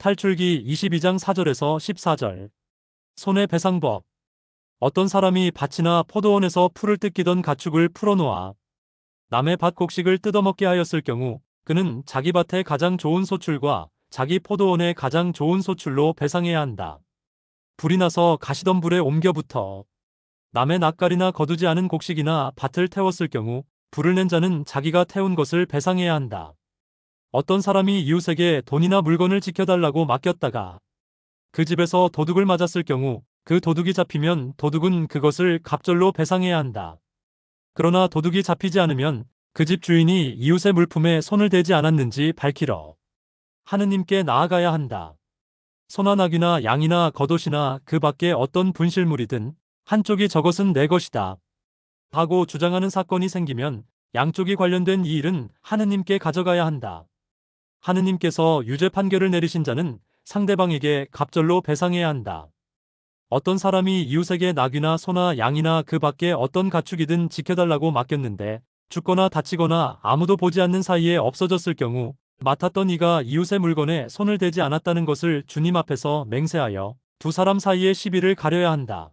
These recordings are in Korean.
탈출기 22장 4절에서 14절. 손해배상법. 어떤 사람이 밭이나 포도원에서 풀을 뜯기던 가축을 풀어놓아 남의 밭 곡식을 뜯어먹게 하였을 경우 그는 자기 밭의 가장 좋은 소출과 자기 포도원의 가장 좋은 소출로 배상해야 한다. 불이 나서 가시던 불에 옮겨 붙어 남의 낯가리나 거두지 않은 곡식이나 밭을 태웠을 경우 불을 낸 자는 자기가 태운 것을 배상해야 한다. 어떤 사람이 이웃에게 돈이나 물건을 지켜달라고 맡겼다가 그 집에서 도둑을 맞았을 경우 그 도둑이 잡히면 도둑은 그것을 갑절로 배상해야 한다. 그러나 도둑이 잡히지 않으면 그 집 주인이 이웃의 물품에 손을 대지 않았는지 밝히러 하느님께 나아가야 한다. 소나 낙이나 양이나 겉옷이나 그 밖에 어떤 분실물이든 한쪽이 저것은 내 것이다. 하고 주장하는 사건이 생기면 양쪽이 관련된 이 일은 하느님께 가져가야 한다. 하느님께서 유죄 판결을 내리신 자는 상대방에게 갑절로 배상해야 한다. 어떤 사람이 이웃에게 낙이나 소나 양이나 그 밖에 어떤 가축이든 지켜달라고 맡겼는데 죽거나 다치거나 아무도 보지 않는 사이에 없어졌을 경우 맡았던 이가 이웃의 물건에 손을 대지 않았다는 것을 주님 앞에서 맹세하여 두 사람 사이의 시비를 가려야 한다.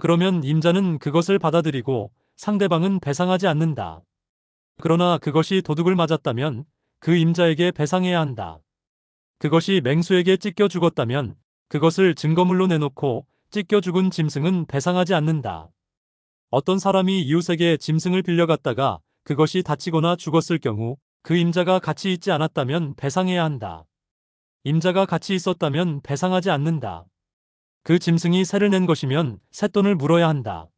그러면 임자는 그것을 받아들이고 상대방은 배상하지 않는다. 그러나 그것이 도둑을 맞았다면 그 임자에게 배상해야 한다. 그것이 맹수에게 찢겨 죽었다면 그것을 증거물로 내놓고 찢겨 죽은 짐승은 배상하지 않는다. 어떤 사람이 이웃에게 짐승을 빌려갔다가 그것이 다치거나 죽었을 경우 그 임자가 같이 있지 않았다면 배상해야 한다. 임자가 같이 있었다면 배상하지 않는다. 그 짐승이 새를 낸 것이면 새돈을 물어야 한다.